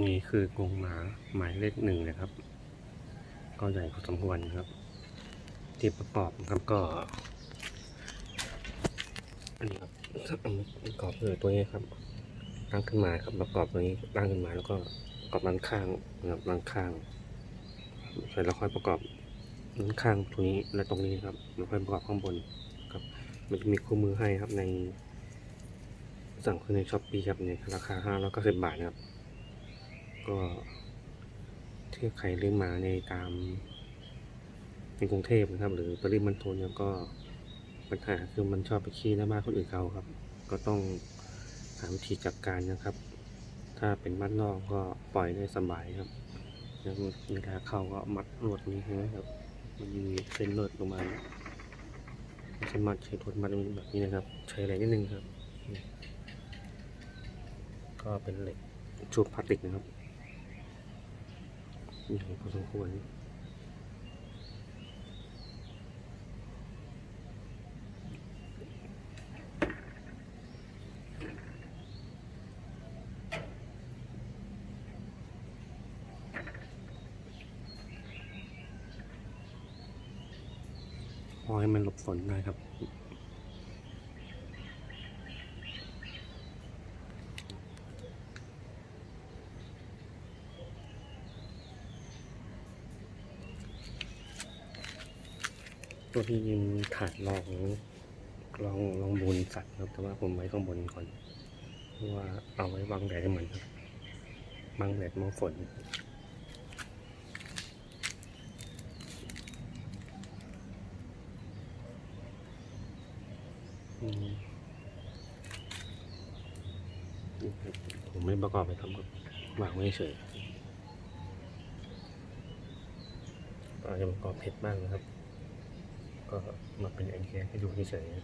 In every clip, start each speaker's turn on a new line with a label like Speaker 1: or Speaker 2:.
Speaker 1: นี่คือกรงหมาหมายเลขหนึ่งนะครับ ก็ใหญ่พอสมควรครับ ที่ประกอบครับก็ อันนี้ครับประกอบเลยตัวนี้ครับตั้งขึ้นมาครับประกอบตัวนี้ตั้งขึ้นมาแล้วก็ประกอบด้านข้างนะครับด้านข้างเสร็จแล้วค่อยประกอบด้านข้างตรงนี้และตรงนี้ครับแล้วค่อยประกอบข้างบนครับ มันจะมีคู่มือให้ครับในสั่งคือในช้อปปีครับในราคาห้าร้อยเก้าสิบบาทนะครับ ก็เที่ใครเลี้ยงหมาในตาม ในกรุงเทพนะครับ หรือปริมณฑลเนี่ยก็ปัญหาคือมันชอบไปขี้หน้าบ้านคนอื่นเขาครับ ก็ต้องหาวิธีจัดการนะครับ ถ้าเป็นบ้านนอกก็ปล่อยได้สบายครับแล้วเวลาเข้าก็มัดลวดนี้นะครับ มันมีเส้นลวดลงมาใช่มัดใช้ลวดมัดแบบนี้นะครับ ใช้อะไรนิดนึงครับ ก็เป็นเหล็กชุบพลาสติกนะครับ ใหญ่พอสมควรพอให้มันหลบฝนได้ครับ ตัวที่ยิงถาดรองรองรองบนสัตว์ครับ แต่ว่าผมไว้ข้างบนก่อนเพราะว่าเอาไว้บังแดดให้มันครับบังแดดมองฝนอืมนี่ครับผมไม่ประกอบไปทำครับวางไว้เฉยอาจจะประกอบเพชรบ้างนะครับ ก็มาเป็นไอเดียให้ดูเฉยๆ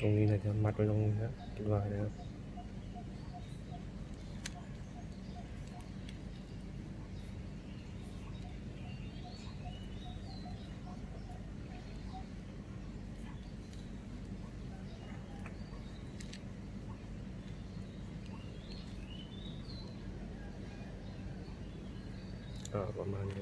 Speaker 1: ตรงนี้นะจะมัดไว้ตรงนี้นะคิดว่านะครับ 啊，我慢ม